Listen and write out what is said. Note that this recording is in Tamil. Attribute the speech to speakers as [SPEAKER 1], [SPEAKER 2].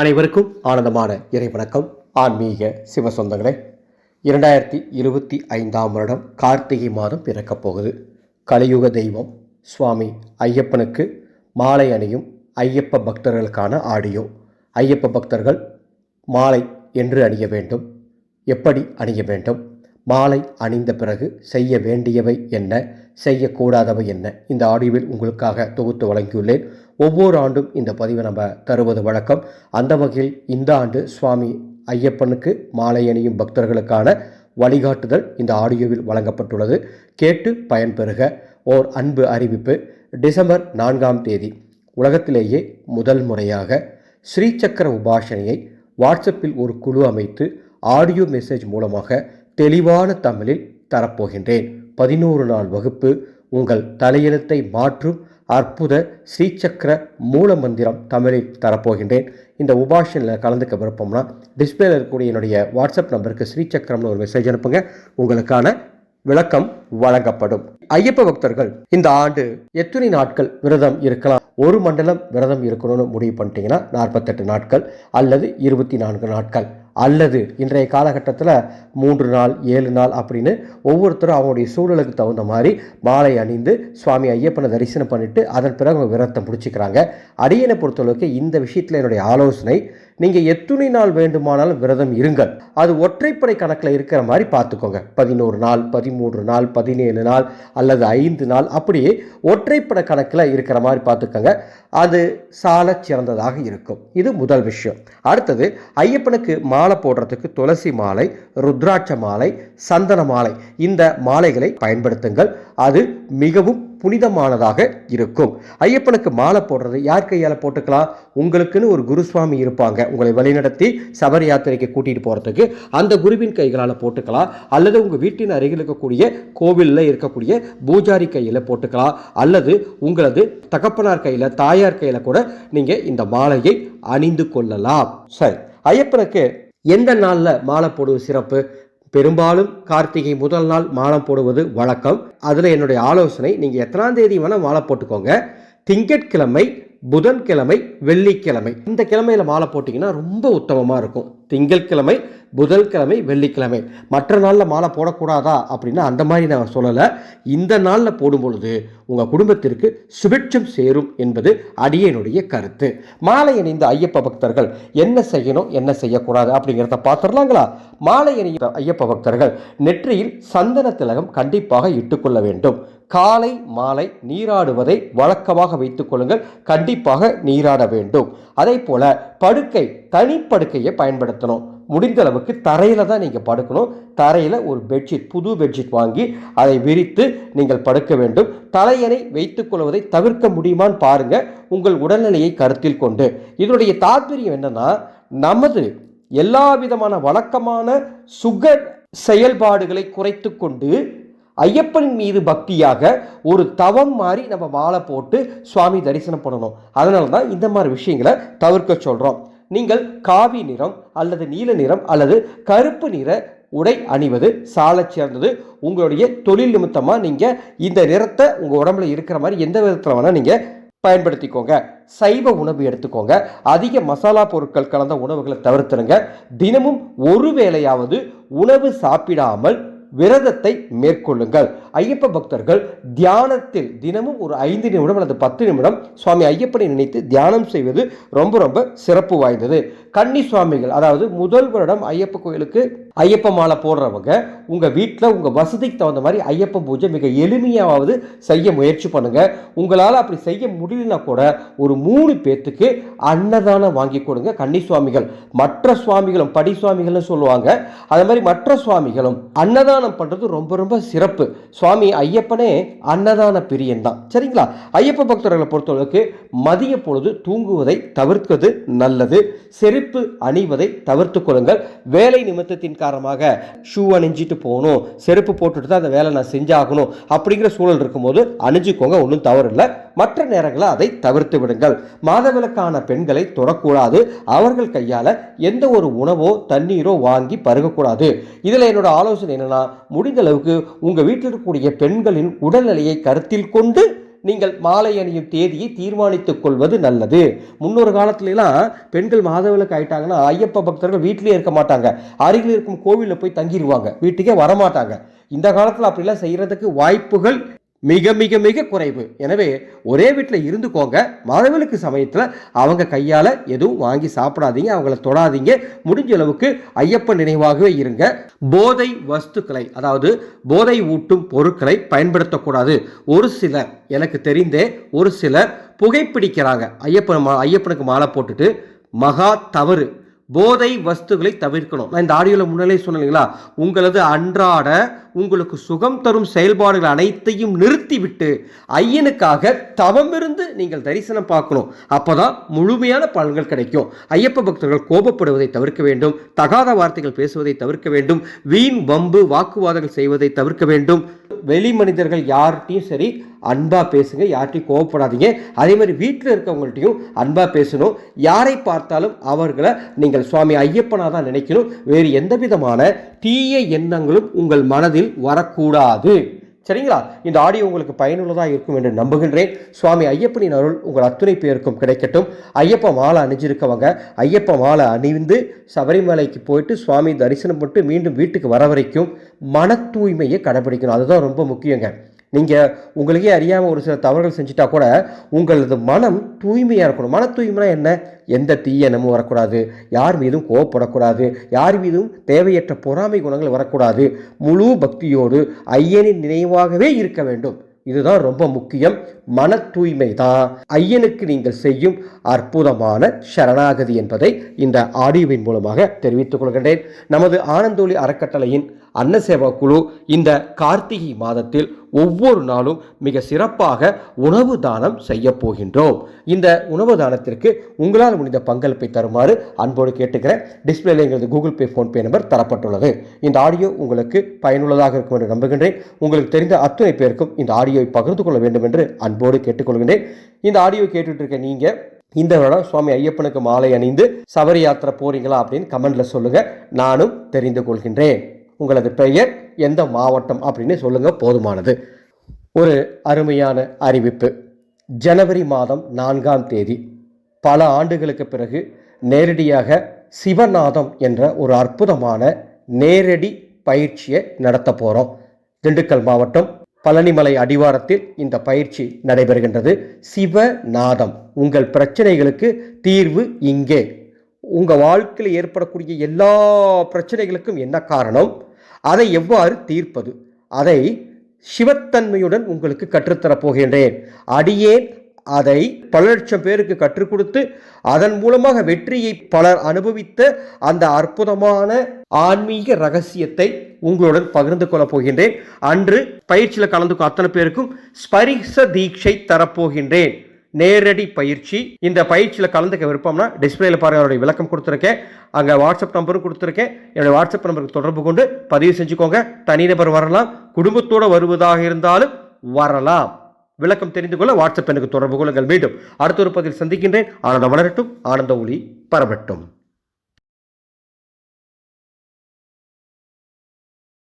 [SPEAKER 1] அனைவருக்கும் ஆனந்தமான இறை வணக்கம் ஆன்மீக சிவ சொந்தங்களே இரண்டாயிரத்தி இருபத்தி ஐந்தாம் வருடம் கார்த்திகை மாதம் பிறக்கப் போகுது. கலியுக தெய்வம் சுவாமி ஐயப்பனுக்கு மாலை அணியும் ஐயப்ப பக்தர்களுக்கான ஆடியோ. ஐயப்ப பக்தர்கள் மாலை என்று அணிய வேண்டும். எப்படி அணிய வேண்டும்? மாலை அணிந்த பிறகு செய்ய வேண்டியவை என்ன? செய்யக்கூடாதவை என்ன? இந்த ஆடியோவில் உங்களுக்காக தொகுத்து வழங்கியுள்ளேன். ஒவ்வொரு ஆண்டும் இந்த பதிவை நம்ம தருவது வழக்கம். அந்த வகையில் இந்த ஆண்டு சுவாமி ஐயப்பனுக்கு மாலை அணியும் பக்தர்களுக்கான வழிகாட்டுதல் இந்த ஆடியோவில் வழங்கப்பட்டுள்ளது. கேட்டு பயன்பெறுக ஓர் அன்பு அறிவிப்பு. டிசம்பர் நான்காம் தேதி உலகத்திலேயே முதல் முறையாக ஸ்ரீசக்கர உபாசனையை வாட்ஸ்அப்பில் ஒரு குழு அமைத்து ஆடியோ மெசேஜ் மூலமாக தெளிவான தமிழில் தரப்போகின்றேன். பதினோரு நாள் வகுப்பு. உங்கள் தலையெழுத்தை மாற்றும் அற்புத ஸ்ரீசக்கர மூல மந்திரம் தமிழில் தரப்போகின்றேன். இந்த உபாஷனில் கலந்துக்க விருப்பம்னா டிஸ்பிளேல இருக்கக்கூடிய என்னுடைய வாட்ஸ்அப் நம்பருக்கு ஸ்ரீசக்கரம்னு ஒரு மெசேஜ் அனுப்புங்க. உங்களுக்கான விளக்கம் வழங்கப்படும். ஐயப்ப பக்தர்கள் இந்த ஆண்டு எத்தனை நாட்கள் விரதம் இருக்கலாம்? ஒரு மண்டலம் விரதம் இருக்கணும்னு முடிவு பண்ணிட்டீங்கன்னா நாற்பத்தெட்டு நாட்கள் அல்லது இருபத்தி நான்கு நாட்கள். அல்லது இன்றைய காலகட்டத்தில் மூன்று நாள் ஏழு நாள் அப்படின்னு ஒவ்வொருத்தரும் அவங்களுடைய சூழலுக்கு தகுந்த மாதிரி மாலை அணிந்து சுவாமி ஐயப்பனை தரிசனம் பண்ணிட்டு அதன் பிறகு அவங்க விரதத்தை பிடிச்சிக்கிறாங்க அடியனை பொறுத்தளவுக்கு இந்த விஷயத்தில் என்னுடைய ஆலோசனை நீங்கள் எத்துணை நாள் வேண்டுமானாலும் விரதம் இருங்கள். அது ஒற்றைப்படை கணக்கில் இருக்கிற மாதிரி பார்த்துக்கோங்க. பதினோரு நாள் பதிமூன்று நாள் பதினேழு நாள் அல்லது ஐந்து நாள் அப்படியே ஒற்றைப்படை கணக்கில் இருக்கிற மாதிரி பார்த்துக்கோங்க. அது சால சிறந்ததாக இருக்கும். இது முதல் விஷயம். அடுத்தது ஐயப்பனுக்கு மாலை போடுறதுக்கு துளசி மாலை ருத்ராட்ச மாலை சந்தன மாலை இந்த மாலைகளை பயன்படுத்துங்கள். அது மிகவும் புனிதமானதாக இருக்கும். ஐயப்பனுக்கு மாலை போடுறது யார் கையால் போட்டுக்கலாம்? உங்களுக்குன்னு ஒரு குருசுவாமி இருப்பாங்க. உங்களை வழிநடத்தி சபரி யாத்திரைக்கு கூட்டிகிட்டு போகிறதுக்கு அந்த குருவின் கைகளால் போட்டுக்கலாம். அல்லது உங்கள் வீட்டின் அருகில் இருக்கக்கூடிய கோவிலில் இருக்கக்கூடிய பூஜாரி கையில் போட்டுக்கலாம். அல்லது உங்களது தகப்பனார் கையில் தாயார் கையில் கூட நீங்கள் இந்த மாலையை அணிந்து கொள்ளலாம். சரி. ஐயப்பனுக்கு எந்த நாளில் மாலை போடுவது சிறப்பு? பெரும்பாலும் கார்த்திகை முதல் நாள் மாலை போடுவது வழக்கம். அதில் என்னுடைய ஆலோசனை நீங்கள் எத்தனாம் தேதி வேணால் மாலை போட்டுக்கோங்க. திங்கட்கிழமை புதன்கிழமை வெள்ளிக்கிழமை. இந்த கிழமையில் மாலை போட்டிங்கன்னா ரொம்ப உத்தமமாக இருக்கும். திங்கட்கிழமை புதன்கிழமை வெள்ளிக்கிழமை. மற்ற நாளில் மாலை போடக்கூடாதா அப்படின்னா அந்த மாதிரி நான் சொல்லலை. இந்த நாளில் போடும் பொழுது உங்கள் குடும்பத்திற்கு சுபிட்சம் சேரும் என்பது அடியனுடைய கருத்து. மாலை அணிந்த ஐயப்ப பக்தர்கள் என்ன செய்யணும் என்ன செய்யக்கூடாது அப்படிங்கிறத பார்த்துடலாங்களா? மாலை அணிந்த ஐயப்ப பக்தர்கள் நெற்றியில் சந்தன திலகம் கண்டிப்பாக இட்டுக்கொள்ள வேண்டும். காலை மாலை நீராடுவதை வழக்கமாக வைத்துக் கொள்ளுங்கள். கண்டிப்பாக நீராட வேண்டும். அதே போல படுக்கை தனிப்படுக்கையை பயன்படுத்தணும். முடிந்த அளவுக்கு தரையில் தான் நீங்கள் படுக்கணும். தரையில் ஒரு பெட்ஷீட் புது பெட்ஷீட் வாங்கி அதை விரித்து நீங்கள் படுக்க வேண்டும். தலையணை வைத்துக் கொள்வதை தவிர்க்க முடியுமான்னு பாருங்கள் உங்கள் உடல்நிலையை கருத்தில் கொண்டு. இதனுடைய தாற்பயம் என்னன்னா நமது எல்லா விதமான வழக்கமான சுகர் செயல்பாடுகளை குறைத்து கொண்டு ஐயப்பன் மீது பக்தியாக ஒரு தவம் மாதிரி நம்ம மாலை போட்டு சுவாமி தரிசனம் பண்ணணும். அதனால தான் இந்த மாதிரி விஷயங்களை தவிர்க்க சொல்கிறோம் நீங்கள் காவி நிறம் அல்லது நீல நிறம் அல்லது கருப்பு நிற உடை அணிவது சாலை சேர்ந்தது உங்களுடைய தொழில் நிமித்தமாக நீங்கள் இந்த நிறத்தை உங்கள் உடம்புல இருக்கிற மாதிரி எந்த விதத்தில் வேணால் நீங்கள் பயன்படுத்திக்கோங்க. சைவ உணவு எடுத்துக்கோங்க. அதிக மசாலா பொருட்கள் கலந்த உணவுகளை தவிர்த்துருங்க தினமும் ஒரு வேளையாவது உணவு சாப்பிடாமல் விரதத்தை மேற்கொள்ளுங்கள். ஐயப்ப பக்தர்கள் தியானத்தில் தினமும் ஒரு ஐந்து நிமிடம் அல்லது பத்து நிமிடம் சுவாமி ஐயப்பனை நினைத்து தியானம் செய்வது ரொம்ப ரொம்ப சிறப்பு வாய்ந்தது. கன்னி சுவாமிகள் அதாவது முதல் வருடம் ஐயப்ப கோயிலுக்கு ஐயப்ப மாலை போடுறவங்க உங்கள் வீட்டில் உங்கள் வசதிக்கு தகுந்த மாதிரி ஐயப்ப பூஜை மிக எளிமையாவது செய்ய முயற்சி பண்ணுங்க. உங்களால் அப்படி செய்ய முடியலனா கூட ஒரு மூணு பேர்த்துக்கு அன்னதானம் வாங்கி கொடுங்க கன்னி சுவாமிகள். மற்ற சுவாமிகளும் படி சுவாமிகள்னு சொல்லுவாங்க. அது மாதிரி மற்ற சுவாமிகளும் அன்னதானம் பண்ணுறது ரொம்ப ரொம்ப சிறப்பு. சுவாமி ஐயப்பனே அன்னதான பிரியன் தான். சரிங்களா? ஐயப்ப பக்தர்களை பொறுத்தளவுக்கு மதிய பொழுது தூங்குவதை தவிர்ப்பது நல்லது. செருப்பு அணிவதை தவிர்த்து கொள்ளுங்கள். வேலை நிமித்தத்தின் காரணமாக ஷூ அணிஞ்சிட்டு போகணும். செருப்பு போட்டுட்டு தான் அந்த வேலை நான் செஞ்சாகணும் அப்படிங்கிற சூழல் இருக்கும்போது அணிஞ்சுக்கோங்க ஒன்றும் தவறு இல்லை மற்ற நேரங்களில் அதை தவிர்த்து விடுங்கள். மாதவிலக்கான பெண்களை தொடக்கூடாது. அவர்கள் கையால் எந்த ஒரு உணவோ தண்ணீரோ வாங்கி பருகக்கூடாது. இதில் என்னோட ஆலோசனை என்னன்னா முடிந்த அளவுக்கு உங்கள் வீட்டில் இருக்கக்கூடிய பெண்களின் உடல்நிலையை கருத்தில் கொண்டு நீங்கள் மாலை அணியும் தேதியை தீர்மானித்துக் கொள்வது நல்லது. முன்னொரு காலத்துலலாம் பெண்கள் மாதவிலக்கு ஆயிட்டாங்கன்னா ஐயப்ப பக்தர்கள் வீட்டிலேயே இருக்க மாட்டாங்க. அருகில் இருக்கும் கோவிலில் போய் தங்கிடுவாங்க வீட்டுக்கே வரமாட்டாங்க. இந்த காலத்தில் அப்படிலாம் செய்யறதுக்கு வாய்ப்புகள் மிக மிக மிக குறைவு. எனவே ஒரே வீட்டில் இருந்துக்கோங்க. மாதவிலக்கு சமயத்தில் அவங்க கையால் எதுவும் வாங்கி சாப்பிடாதீங்க. அவங்கள தொடாதீங்க. முடிஞ்ச அளவுக்கு ஐயப்பன் நினைவாகவே இருங்க. போதை வஸ்துக்களை அதாவது போதை ஊட்டும் பொருட்களை பயன்படுத்தக்கூடாது. ஒரு சிலர் எனக்கு தெரிந்தே ஒரு சிலர் புகைப்பிடிக்கிறாங்க. ஐயப்பன் மா ஐயப்பனுக்கு மாலை போட்டுட்டு மகா தவறு. போதை வஸ்துகளை தவிர்க்கணும். நான் இந்த ஆடியோவில் முன்னாலே சொன்னீங்களா உங்களது அன்றாட உங்களுக்கு சுகம் தரும் செயல்பாடுகள் அனைத்தையும் நிறுத்திவிட்டு ஐயனுக்காக தவமிருந்து நீங்கள் தரிசனம் பார்க்கணும். அப்போதான் முழுமையான பலன்கள் கிடைக்கும். ஐயப்ப பக்தர்கள் கோபப்படுவதை தவிர்க்க வேண்டும். தகாத வார்த்தைகள் பேசுவதை தவிர்க்க வேண்டும். வீண் வம்பு வாக்குவாதங்கள் செய்வதை தவிர்க்க வேண்டும். வெளி மனிதர்கள் யார்கிட்டையும் சரி அன்பாக பேசுங்க யார்கிட்டையும் கோவப்படாதீங்க அதே மாதிரி வீட்டில் இருக்கவங்கள்ட்டையும் அன்பாக பேசணும். யாரை பார்த்தாலும் அவர்களை நீங்கள் சுவாமி ஐயப்பனாக தான் நினைக்கணும். வேறு எந்த விதமான தீய எண்ணங்களும் உங்கள் மனதில் வரக்கூடாது. சரிங்களா? இந்த ஆடியோ உங்களுக்கு பயனுள்ளதாக இருக்கும் என்று நம்புகின்றேன். சுவாமி ஐயப்பனின் அருள் உங்கள் அத்துணை பேருக்கும் கிடைக்கட்டும். ஐயப்ப மாலை அணிஞ்சிருக்கவங்க ஐயப்ப மாலை அணிந்து சபரிமலைக்கு போயிட்டு சுவாமி தரிசனம் பண்ணிட்டு மீண்டும் வீட்டுக்கு வர வரைக்கும் மன தூய்மையை கடைபிடிக்கணும். அதுதான் ரொம்ப முக்கியங்க. நீங்கள் உங்களுக்கே அறியாமல் ஒரு சில தவறுகள் செஞ்சுட்டா கூட உங்களது மனம் தூய்மையாக இருக்கணும். மன தூய்மைனா என்ன? எந்த தீய நம்ம வரக்கூடாது. யார் மீதும் கோவப்படக்கூடாது. யார் மீதும் தேவையற்ற பொறாமை குணங்கள் வரக்கூடாது. முழு பக்தியோடு ஐயனின் நினைவாகவே இருக்க வேண்டும். இதுதான் ரொம்ப முக்கியம். மன தூய்மை தான் ஐயனுக்கு நீங்கள் செய்யும் அற்புதமான சரணாகதி என்பதை இந்த ஆடியோவின் மூலமாக தெரிவித்துக் கொள்கின்றேன். நமது ஆனந்தோலி அறக்கட்டளையின் அன்னசேவா குழு இந்த கார்த்திகை மாதத்தில் ஒவ்வொரு நாளும் மிக சிறப்பாக உணவு தானம் செய்ய போகின்றோம். இந்த உணவு தானத்திற்கு உங்களால் முடிந்த பங்களிப்பை தருமாறு அன்போடு கேட்டுக்கிறேன். டிஸ்பிளேல எங்களது கூகுள் பே ஃபோன்பே நம்பர் தரப்பட்டுள்ளது. இந்த ஆடியோ உங்களுக்கு பயனுள்ளதாக இருக்கும் என்று நம்புகின்றேன். உங்களுக்கு தெரிந்த அத்துணை பேருக்கும் இந்த ஆடியோவை பகிர்ந்து கொள்ள வேண்டும் என்று அன்போடு கேட்டுக்கொள்கின்றேன். இந்த ஆடியோ கேட்டுட்டு இருக்க நீங்க இந்த வருடம் சுவாமி ஐயப்பனுக்கு மாலை அணிந்து சபரி யாத்திரை போறீங்களா அப்படின்னு கமெண்ட்ல சொல்லுங்க. நானும் தெரிந்து கொள்கின்றேன். உங்களது பெயர் எந்த மாவட்டம் அப்படின்னு சொல்லுங்க போதுமானது. ஒரு அருமையான அறிவிப்பு. ஜனவரி மாதம் நான்காம் தேதி. பல ஆண்டுகளுக்கு பிறகு நேரடியாக சிவநாதம் என்ற ஒரு அற்புதமான நேரடி பயிற்சியை நடத்த போகிறோம் திண்டுக்கல் மாவட்டம் பழனிமலை அடிவாரத்தில் இந்த பயிற்சி நடைபெறுகின்றது. சிவநாதம் உங்கள் பிரச்சனைகளுக்கு தீர்வு இங்கே. உங்கள் வாழ்க்கையில் ஏற்படக்கூடிய எல்லா பிரச்சனைகளுக்கும் என்ன காரணம்? அதை எவ்வாறு தீர்ப்பது? அதை சிவத்தன்மையுடன் உங்களுக்கு கற்றுத்தரப் போகின்றேன். அடியேன் அதை பல லட்சம் பேருக்கு கற்றுக் கொடுத்து அதன் மூலமாக வெற்றியை பலர் அனுபவித்த அந்த அற்புதமான ஆன்மீக ரகசியத்தை உங்களுடன் பகிர்ந்து கொள்ளப் போகின்றேன். அன்று பயிற்சியில் கலந்துக்கும் அத்தனை பேருக்கும் ஸ்பரிச தீட்சை தரப்போகின்றேன். நேரடி பயிற்சி. இந்த பயிற்சியில் கலந்துக்க விருப்பம்னா டிஸ்பிளேல பாருங்க அவருடைய விளக்கம் கொடுத்துருக்கேன். அங்கே வாட்ஸ்அப் நம்பரும் கொடுத்துருக்கேன். என்னுடைய வாட்ஸ்அப் நம்பருக்கு தொடர்பு கொண்டு பதிவு செஞ்சுக்கோங்க. தனிநபர் வரலாம். குடும்பத்தோடு வருவதாக இருந்தாலும் வரலாம். விளக்கம் தெரிந்து கொள்ள வாட்ஸ்அப் எனக்கு தொடர்பு கொள்ளுங்கள். மீண்டும் அடுத்த ஒரு பதில் சந்திக்கின்றேன். ஆனந்தம் வளரட்டும். ஆனந்த ஒளி பரவட்டும்.